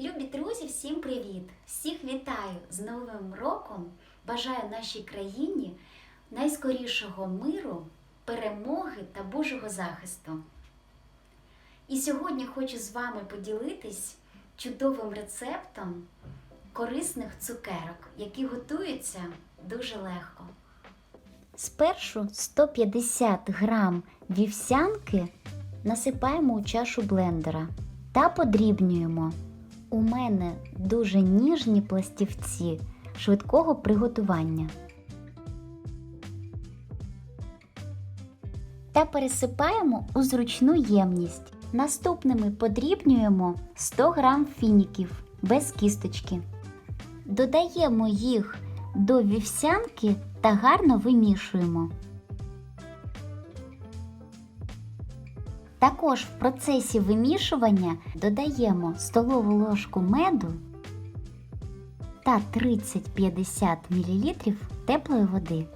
Любі друзі, всім привіт! Всіх вітаю з Новим роком! Бажаю нашій країні найскорішого миру, перемоги та Божого захисту. І сьогодні хочу з вами поділитись чудовим рецептом корисних цукерок, які готуються дуже легко. Спершу 150 грам вівсянки насипаємо у чашу блендера та подрібнюємо. У мене дуже ніжні пластівці швидкого приготування. Та пересипаємо у зручну ємність. Наступними подрібнюємо 100 грам фініків без кісточки. Додаємо їх до вівсянки та гарно вимішуємо. Також в процесі вимішування додаємо столову ложку меду та 30-50 мл теплої води.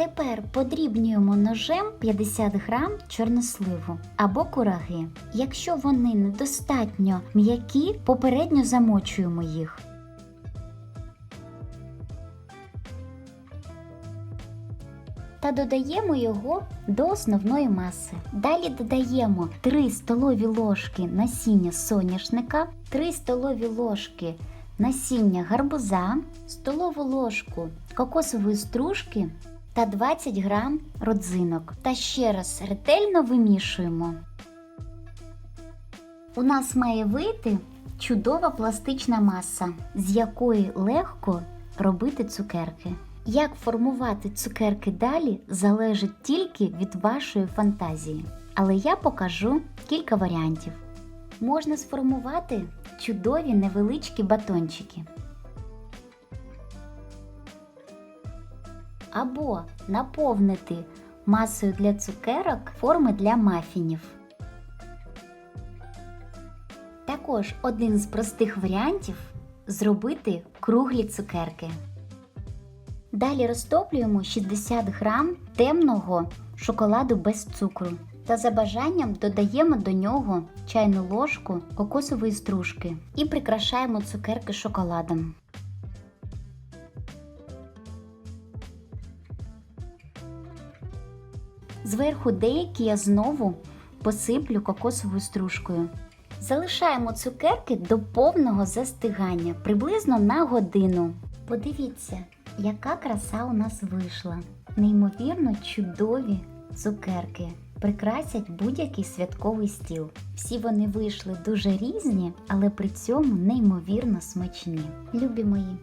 Тепер подрібнюємо ножем 50 грам чорносливу або кураги. Якщо вони недостатньо м'які, попередньо замочуємо їх. Та додаємо його до основної маси. Далі додаємо 3 столові ложки насіння соняшника, 3 столові ложки насіння гарбуза, столову ложку кокосової стружки та 20 грам родзинок. Та ще раз ретельно вимішуємо. У нас має вийти чудова пластична маса, з якої легко робити цукерки. Як формувати цукерки далі залежить тільки від вашої фантазії. Але я покажу кілька варіантів. Можна сформувати чудові невеличкі батончики. Або наповнити масою для цукерок форми для мафінів. Також один з простих варіантів зробити круглі цукерки. Далі розтоплюємо 60 грам темного шоколаду без цукру та за бажанням додаємо до нього чайну ложку кокосової стружки і прикрашаємо цукерки шоколадом. Зверху деякі я знову посиплю кокосовою стружкою. Залишаємо цукерки до повного застигання приблизно на годину. Подивіться, яка краса у нас вийшла. Неймовірно чудові цукерки. Прикрасять будь-який святковий стіл. Всі вони вийшли дуже різні, але при цьому неймовірно смачні. Любі мої,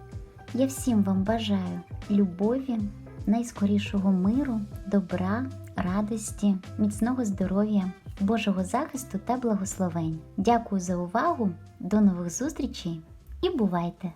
я всім вам бажаю любові, найскорішого миру, добра, радості, міцного здоров'я, Божого захисту та благословень. Дякую за увагу, до нових зустрічей і бувайте!